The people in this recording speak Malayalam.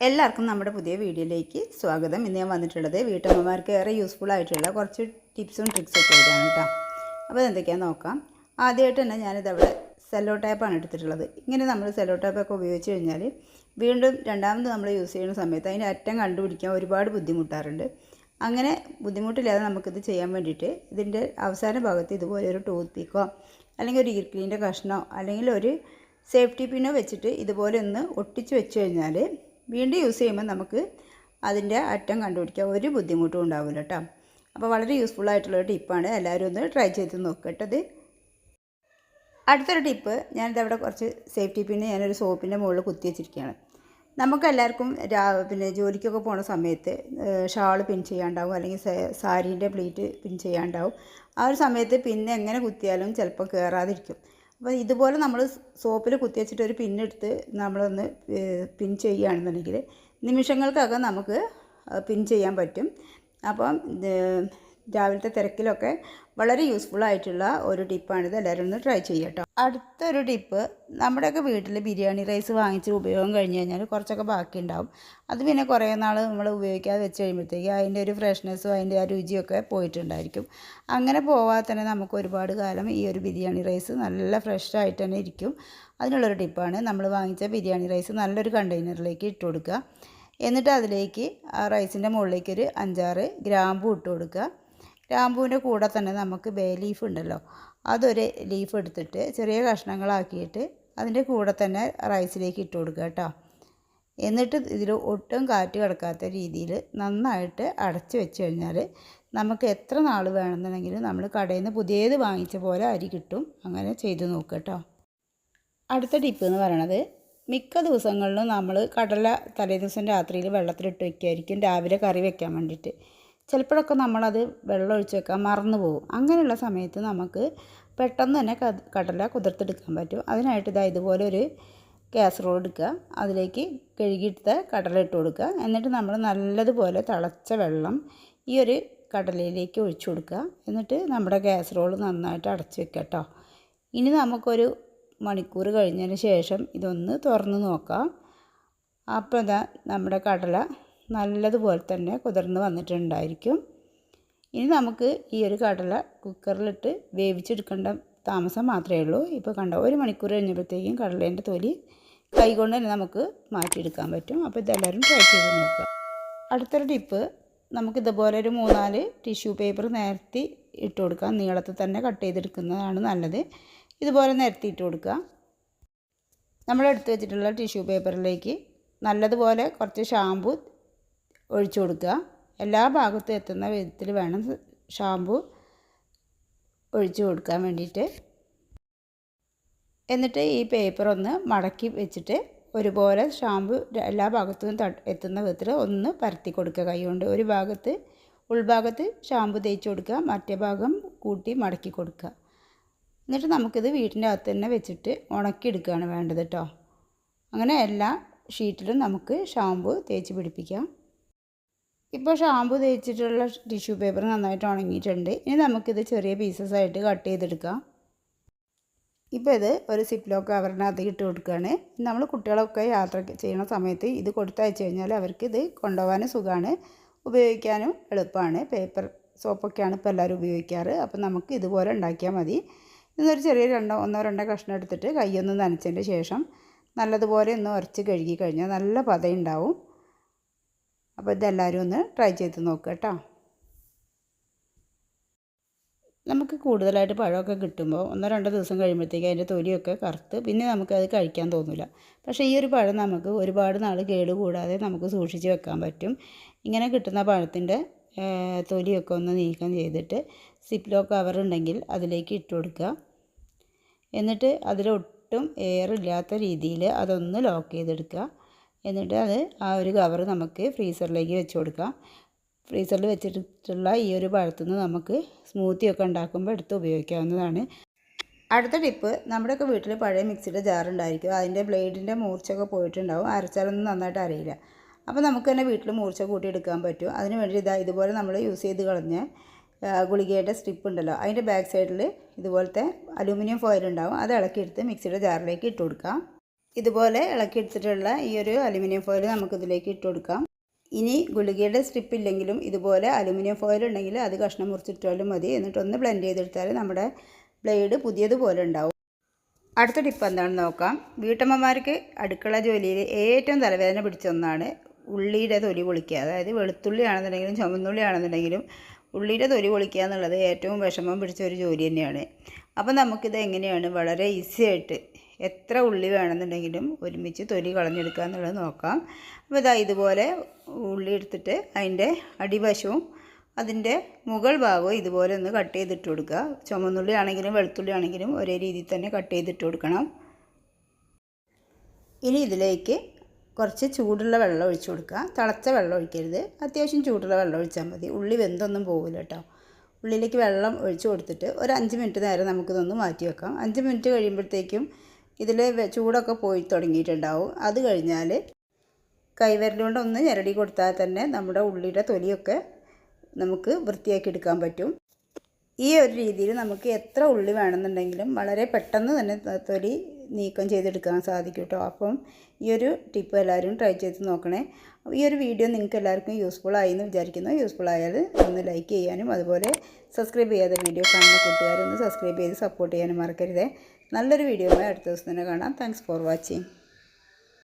എല്ലാവർക്കും നമ്മുടെ പുതിയ വീഡിയോയിലേക്ക് സ്വാഗതം. ഇന്ന് ഞാൻ വന്നിട്ടുള്ളത് വീട്ടമ്മമാർക്ക് ഏറെ യൂസ്ഫുൾ ആയിട്ടുള്ള കുറച്ച് ടിപ്സും ട്രിക്സും ഒക്കെ ഇതാണ് കേട്ടോ. അപ്പോൾ എന്തൊക്കെയാണെന്ന് നോക്കാം. ആദ്യമായിട്ട് തന്നെ ഞാനിതവിടെ സെല്ലോ ടൈപ്പാണ് എടുത്തിട്ടുള്ളത്. ഇങ്ങനെ നമ്മൾ സെല്ലോ ടൈപ്പൊക്കെ ഉപയോഗിച്ച് കഴിഞ്ഞാൽ വീണ്ടും രണ്ടാമത് നമ്മൾ യൂസ് ചെയ്യുന്ന സമയത്ത് അതിന്റെ അറ്റം കണ്ടുപിടിക്കാൻ ഒരുപാട് ബുദ്ധിമുട്ടാറുണ്ട്. അങ്ങനെ ബുദ്ധിമുട്ടില്ലാതെ നമുക്കിത് ചെയ്യാൻ വേണ്ടിയിട്ട് ഇതിന്റെ അവസാന ഭാഗത്ത് ഇതുപോലെ ഒരു ടൂത്ത് പീക്കോ അല്ലെങ്കിൽ ഒരു ഈർക്കിലിന്റെ കഷ്ണോ അല്ലെങ്കിൽ ഒരു സേഫ്റ്റി പിന്നോ വെച്ചിട്ട് ഇതുപോലെ ഒന്ന് ഒട്ടിച്ച് വെച്ച് കഴിഞ്ഞാൽ വീണ്ടും യൂസ് ചെയ്യുമ്പോൾ നമുക്ക് അതിന്റെ അറ്റം കണ്ടുപിടിക്കാൻ ഒരു ബുദ്ധിമുട്ടും ഉണ്ടാവില്ല കേട്ടോ. അപ്പോൾ വളരെ യൂസ്ഫുൾ ആയിട്ടുള്ള ടിപ്പാണ് എല്ലാവരും ഒന്ന് ട്രൈ ചെയ്ത് നോക്കട്ടത് അടുത്തൊരു ടിപ്പ് ഞാനിത് അവിടെ കുറച്ച് സേഫ്റ്റി പിന്നെ ഞാനൊരു സോപ്പിന്റെ മുകളിൽ കുത്തി വെച്ചിരിക്കുകയാണ്. നമുക്കെല്ലാവർക്കും രാ പിന്നെ ജോലിക്കൊക്കെ പോണ സമയത്ത് ഷാൾ പിൻ ചെയ്യാണ്ടാവും അല്ലെങ്കിൽ സാരീന്റെ പ്ലീറ്റ് പിൻ ചെയ്യാണ്ടാവും. ആ ഒരു സമയത്ത് പിന്നെ എങ്ങനെ കുത്തിയാലും ചിലപ്പോൾ കയറാതിരിക്കും അപ്പോൾ ഇതുപോലെ നമ്മൾ സോപ്പിൽ കുത്തി വെച്ചിട്ട് ഒരു പിന്നെടുത്ത് നമ്മളൊന്ന് പിൻ ചെയ്യുകയാണെന്നുണ്ടെങ്കിൽ നിമിഷങ്ങൾക്കകം നമുക്ക് പിൻ ചെയ്യാൻ പറ്റും. അപ്പം രാവിലത്തെ തിരക്കിലൊക്കെ വളരെ യൂസ്ഫുൾ ആയിട്ടുള്ള ഒരു ടിപ്പാണിത് എല്ലാവരും ഒന്ന് ട്രൈ ചെയ്യട്ടോ അടുത്തൊരു ടിപ്പ് നമ്മുടെയൊക്കെ വീട്ടിൽ ബിരിയാണി റൈസ് വാങ്ങിച്ച് ഉപയോഗം കഴിഞ്ഞ് കഴിഞ്ഞാൽ കുറച്ചൊക്കെ ബാക്കി ഉണ്ടാവും അത് പിന്നെ കുറേ നാൾ നമ്മൾ ഉപയോഗിക്കാതെ വെച്ച് കഴിയുമ്പോഴത്തേക്ക് അതിന്റെ ഒരു ഫ്രഷ്നെസ്സും അതിന്റെ ആ രുചിയൊക്കെ പോയിട്ടുണ്ടായിരിക്കും. അങ്ങനെ പോവാതെ തന്നെ നമുക്ക് ഒരുപാട് കാലം ഈ ഒരു ബിരിയാണി റൈസ് നല്ല ഫ്രഷ് ആയിട്ട് തന്നെ ഇരിക്കും. അതിനുള്ളൊരു ടിപ്പാണ് നമ്മൾ വാങ്ങിച്ച ബിരിയാണി റൈസ് നല്ലൊരു കണ്ടെയ്നറിലേക്ക് ഇട്ട് കൊടുക്കുക. എന്നിട്ട് അതിലേക്ക് ആ റൈസിന്റെ മുകളിലേക്ക് ഒരു അഞ്ചാറ് ഗ്രാമ്പു ഇട്ട് കൊടുക്കുക. ഗ്രാമ്പൂവിന്റെ കൂടെ തന്നെ നമുക്ക് ബേ ലീഫ് ഉണ്ടല്ലോ. അതൊരു ലീഫ് എടുത്തിട്ട് ചെറിയ കഷ്ണങ്ങളാക്കിയിട്ട് അതിന്റെ കൂടെ തന്നെ റൈസിലേക്ക് ഇട്ട് കൊടുക്കുക കേട്ടോ. എന്നിട്ട് ഇതിൽ ഒട്ടും കാറ്റ് കിടക്കാത്ത രീതിയിൽ നന്നായിട്ട് അടച്ച് വെച്ച് കഴിഞ്ഞാൽ നമുക്ക് എത്ര നാൾ വേണമെന്നുണ്ടെങ്കിലും നമ്മൾ കടയിൽ നിന്ന് പുതിയത് വാങ്ങിച്ച പോലെ അരി കിട്ടും. അങ്ങനെ ചെയ്ത് നോക്കുക കേട്ടോ. അടുത്ത ടിപ്പ് എന്ന് പറയണത് മിക്ക ദിവസങ്ങളിലും നമ്മൾ കടല തലേ ദിവസം രാത്രിയിൽ വെള്ളത്തിലിട്ട് വെക്കുമായിരിക്കും രാവിലെ കറി വെക്കാൻ വേണ്ടിയിട്ട്. ചിലപ്പോഴൊക്കെ നമ്മളത് വെള്ളം ഒഴിച്ച് വെക്കാൻ മറന്നു പോകും. അങ്ങനെയുള്ള സമയത്ത് നമുക്ക് പെട്ടെന്ന് തന്നെ കടല കുതിർത്തെടുക്കാൻ പറ്റും. അതിനായിട്ട് ഇതാ ഇതുപോലെ ഒരു കാസറോൾ എടുക്കുക. അതിലേക്ക് കഴുകിയിട്ട് കടല ഇട്ട് കൊടുക്കുക. എന്നിട്ട് നമ്മൾ നല്ലതുപോലെ തിളച്ച വെള്ളം ഈ ഒരു കടലയിലേക്ക് ഒഴിച്ചു കൊടുക്കുക. എന്നിട്ട് നമ്മുടെ കാസറോൾ നന്നായിട്ട് അടച്ച് വെക്കുക കേട്ടോ. ഇനി നമുക്കൊരു മണിക്കൂർ കഴിഞ്ഞതിന് ശേഷം ഇതൊന്ന് തുറന്ന് നോക്കാം. അപ്പോൾ ഇതാ നമ്മുടെ കടല നല്ലതുപോലെ തന്നെ കുതിർന്ന് വന്നിട്ടുണ്ടായിരിക്കും. ഇനി നമുക്ക് ഈ ഒരു കടല കുക്കറിലിട്ട് വേവിച്ചെടുക്കേണ്ട താമസം മാത്രമേ ഉള്ളൂ. ഇപ്പോൾ കണ്ട ഒരു മണിക്കൂർ കഴിഞ്ഞപ്പോഴത്തേക്കും കടലേന്റെ തൊലി കൈകൊണ്ട് തന്നെ നമുക്ക് മാറ്റിയെടുക്കാൻ പറ്റും. അപ്പോൾ ഇതെല്ലാവരും ട്രൈ ചെയ്ത് നോക്കുക. അടുത്തൊരു ടിപ്പ് നമുക്ക് ഇതുപോലെ ഒരു മൂന്നാൽ ടിഷ്യൂ പേപ്പർ നിരത്തി ഇട്ട് കൊടുക്കാം. നീളത്തിൽ തന്നെ കട്ട് ചെയ്തെടുക്കുന്നതാണ് നല്ലത്. ഇതുപോലെ നിരത്തി ഇട്ട് കൊടുക്കുക. നമ്മൾ എടുത്തു വെച്ചിട്ടുള്ള ടിഷ്യൂ പേപ്പറിലേക്ക് നല്ലതുപോലെ കുറച്ച് ഷാമ്പു ഒഴിച്ചു കൊടുക്കുക. എല്ലാ ഭാഗത്തും എത്തുന്ന വിധത്തിൽ വേണം ഷാമ്പു ഒഴിച്ചു കൊടുക്കാൻ വേണ്ടിയിട്ട്. എന്നിട്ട് ഈ പേപ്പർ ഒന്ന് മടക്കി വെച്ചിട്ട് ഒരുപോലെ ഷാമ്പു എല്ലാ ഭാഗത്തും എത്തുന്ന വിധത്തിൽ ഒന്ന് പരത്തി കൊടുക്കുക. കൈകൊണ്ട് ഒരു ഭാഗത്ത് ഉൾഭാഗത്ത് ഷാമ്പു തേച്ച് കൊടുക്കുക. മറ്റേ ഭാഗം കൂട്ടി മടക്കി കൊടുക്കുക. എന്നിട്ട് നമുക്കിത് വീട്ടിന്റെ അകത്ത് തന്നെ വെച്ചിട്ട് ഉണക്കിയെടുക്കുകയാണ് വേണ്ടത് കേട്ടോ അങ്ങനെ എല്ലാ ഷീറ്റിലും നമുക്ക് ഷാമ്പു തേച്ച് പിടിപ്പിക്കാം. ഇപ്പോൾ ഷാമ്പു തേച്ചിട്ടുള്ള ടിഷ്യൂ പേപ്പർ നന്നായിട്ട് ഉണങ്ങിയിട്ടുണ്ട്. ഇനി നമുക്കിത് ചെറിയ പീസസ് ആയിട്ട് കട്ട് ചെയ്തെടുക്കാം. ഇപ്പോൾ ഇത് ഒരു സിപ്പ് സിപ്ലോ കവറിനകത്ത് ഇട്ട് കൊടുക്കുകയാണ്. നമ്മൾ കുട്ടികളൊക്കെ യാത്ര ചെയ്യുന്ന സമയത്ത് ഇത് കൊടുത്തയച്ചു കഴിഞ്ഞാൽ അവർക്ക് ഇത് കൊണ്ടുപോകാനും സുഖമാണ്. ഉപയോഗിക്കാനും എളുപ്പമാണ്. പേപ്പർ സോപ്പൊക്കെയാണ് ഇപ്പോൾ എല്ലാവരും ഉപയോഗിക്കാറ്. അപ്പോൾ നമുക്ക് ഇതുപോലെ ഉണ്ടാക്കിയാൽ മതി. ഇന്നൊരു ചെറിയ രണ്ടോ ഒന്നോ രണ്ടോ കഷ്ണം എടുത്തിട്ട് കൈയൊന്ന് നനച്ചതിന്റെ ശേഷം നല്ലതുപോലെ ഒന്ന് ഉരച്ച് കഴുകി കഴിഞ്ഞാൽ നല്ല പതയുണ്ടാവും. അപ്പോൾ ഇതെല്ലാവരും ഒന്ന് ട്രൈ ചെയ്ത് നോക്കുക കേട്ടോ. നമുക്ക് കൂടുതലായിട്ട് പഴമൊക്കെ കിട്ടുമ്പോൾ ഒന്നോ രണ്ടോ ദിവസം കഴിയുമ്പോഴത്തേക്ക് അതിന്റെ തൊലിയൊക്കെ കറുത്ത് പിന്നെ നമുക്കത് കഴിക്കാൻ തോന്നില്ല പക്ഷേ ഈ ഒരു പഴം നമുക്ക് ഒരുപാട് നാൾ കേട് കൂടാതെ നമുക്ക് സൂക്ഷിച്ച് വെക്കാൻ പറ്റും. ഇങ്ങനെ കിട്ടുന്ന പഴത്തിന്റെ തൊലിയൊക്കെ ഒന്ന് നീക്കം ചെയ്തിട്ട് സിപ്ലോ കവർ ഉണ്ടെങ്കിൽ അതിലേക്ക് ഇട്ട് കൊടുക്കുക. എന്നിട്ട് അതിലൊട്ടും എയറില്ലാത്ത രീതിയിൽ അതൊന്ന് ലോക്ക് ചെയ്തെടുക്കുക. എന്നിട്ട് അത് ആ ഒരു കവർ നമുക്ക് ഫ്രീസറിലേക്ക് വെച്ച് കൊടുക്കാം. ഫ്രീസറിൽ വെച്ചിട്ടുള്ള ഈ ഒരു പഴത്തുനിന്ന് നമുക്ക് സ്മൂത്തിയൊക്കെ ഉണ്ടാക്കുമ്പോൾ എടുത്ത് ഉപയോഗിക്കാവുന്നതാണ്. അടുത്ത ടിപ്പ് നമ്മുടെയൊക്കെ വീട്ടിൽ പഴയ മിക്സിയുടെ ജാറുണ്ടായിരിക്കും അതിന്റെ ബ്ലേഡിന്റെ മൂർച്ചയൊക്കെ പോയിട്ടുണ്ടാവും. അരച്ചാലൊന്നും നന്നായിട്ട് അറിയില്ല അപ്പോൾ നമുക്ക് തന്നെ വീട്ടിൽ മൂർച്ച കൂട്ടി എടുക്കാൻ പറ്റും. അതിന് വേണ്ടി ഇതാ ഇതുപോലെ നമ്മൾ യൂസ് ചെയ്ത് കളഞ്ഞ ഗുളികയുടെ സ്ട്രിപ്പ് ഉണ്ടല്ലോ. അതിന്റെ ബാക്ക് സൈഡിൽ ഇതുപോലത്തെ അലൂമിനിയം ഫോയിൽ ഉണ്ടാവും. അത് ഇളക്കിയെടുത്ത് മിക്സിയുടെ ജാറിലേക്ക് ഇട്ട് കൊടുക്കാം. ഇതുപോലെ ഇളക്കിയെടുത്തിട്ടുള്ള ഈ ഒരു അലുമിനിയം ഫോയിൽ നമുക്കിതിലേക്ക് ഇട്ട് കൊടുക്കാം. ഇനി ഗുളികയുടെ സ്ട്രിപ്പ് ഇല്ലെങ്കിലും ഇതുപോലെ അലുമിനിയം ഫോയിൽ ഉണ്ടെങ്കിൽ അത് കഷ്ണം മുറിച്ചിട്ടാലും മതി. എന്നിട്ടൊന്ന് ബ്ലെൻഡ് ചെയ്തെടുത്താൽ നമ്മുടെ ബ്ലേഡ് പുതിയതുപോലെ ഉണ്ടാവും. അടുത്ത ടിപ്പ് എന്താണെന്ന് നോക്കാം. വീട്ടമ്മമാർക്ക് അടുക്കള ജോലിയിൽ ഏറ്റവും തലവേദന പിടിച്ച ഒന്നാണ് ഉള്ളിയുടെ തൊലി പൊളിക്കുക. അതായത് വെളുത്തുള്ളി ആണെന്നുണ്ടെങ്കിലും ചുമന്നുള്ളി ആണെന്നുണ്ടെങ്കിലും ഉള്ളിയുടെ തൊലി പൊളിക്കുക എന്നുള്ളത് ഏറ്റവും വിഷമം പിടിച്ച ഒരു ജോലി തന്നെയാണ്. അപ്പം നമുക്കിത് എങ്ങനെയാണ് വളരെ ഈസി ആയിട്ട് എത്ര ഉള്ളി വേണമെന്നുണ്ടെങ്കിലും ഒരുമിച്ച് തൊലി കളഞ്ഞെടുക്കുക എന്നുള്ളത് നോക്കാം. അപ്പോൾ ഇതാ ഇതുപോലെ ഉള്ളി എടുത്തിട്ട് അതിന്റെ അടിവശവും അതിന്റെ മുകൾ ഭാഗവും ഇതുപോലെ ഒന്ന് കട്ട് ചെയ്തിട്ട് കൊടുക്കുക. ചുമന്നുള്ളി ആണെങ്കിലും വെളുത്തുള്ളി ആണെങ്കിലും ഒരേ രീതിയിൽ തന്നെ കട്ട് ചെയ്തിട്ട് കൊടുക്കണം. ഇനി ഇതിലേക്ക് കുറച്ച് ചൂടുള്ള വെള്ളം ഒഴിച്ച് കൊടുക്കുക. തിളച്ച വെള്ളം ഒഴിക്കരുത്. അത്യാവശ്യം ചൂടുള്ള വെള്ളം ഒഴിച്ചാൽ മതി. ഉള്ളി വെന്തൊന്നും പോകില്ല കേട്ടോ. ഉള്ളിലേക്ക് വെള്ളം ഒഴിച്ച് കൊടുത്തിട്ട് ഒരു അഞ്ച് മിനിറ്റ് നേരം നമുക്കിതൊന്ന് മാറ്റി വെക്കാം. അഞ്ച് മിനിറ്റ് കഴിയുമ്പോഴത്തേക്കും ഇതിൽ ചൂടൊക്കെ പോയി തുടങ്ങിയിട്ടുണ്ടാവും. അത് കഴിഞ്ഞാൽ കൈവിരലുകൊണ്ട് ഒന്ന് ഞെരടി കൊടുത്താൽ തന്നെ നമ്മുടെ ഉള്ളിയുടെ തൊലിയൊക്കെ നമുക്ക് വൃത്തിയാക്കി എടുക്കാൻ പറ്റും. ഈ ഒരു രീതിയിൽ നമുക്ക് എത്ര ഉള്ളി വേണമെന്നുണ്ടെങ്കിലും വളരെ പെട്ടെന്ന് തന്നെ തൊലി നീക്കം ചെയ്തെടുക്കാൻ സാധിക്കും കേട്ടോ അപ്പം ഈ ഒരു ടിപ്പ് എല്ലാവരും ട്രൈ ചെയ്ത് നോക്കണേ. ഈ ഒരു വീഡിയോ നിങ്ങൾക്ക് എല്ലാവർക്കും യൂസ്ഫുൾ ആയി എന്ന് വിചാരിക്കുന്നു. യൂസ്ഫുൾ ആയാൽ ഒന്ന് ലൈക്ക് ചെയ്യാനും അതുപോലെ സബ്സ്ക്രൈബ് ചെയ്യാതെ വീഡിയോ കാണുന്ന കൂട്ടുകാരൊന്ന് സബ്സ്ക്രൈബ് ചെയ്ത് സപ്പോർട്ട് ചെയ്യാനും മറക്കരുതേ. നല്ലൊരു വീഡിയോ അടുത്ത ദിവസം തന്നെ കാണാം. Thanks for watching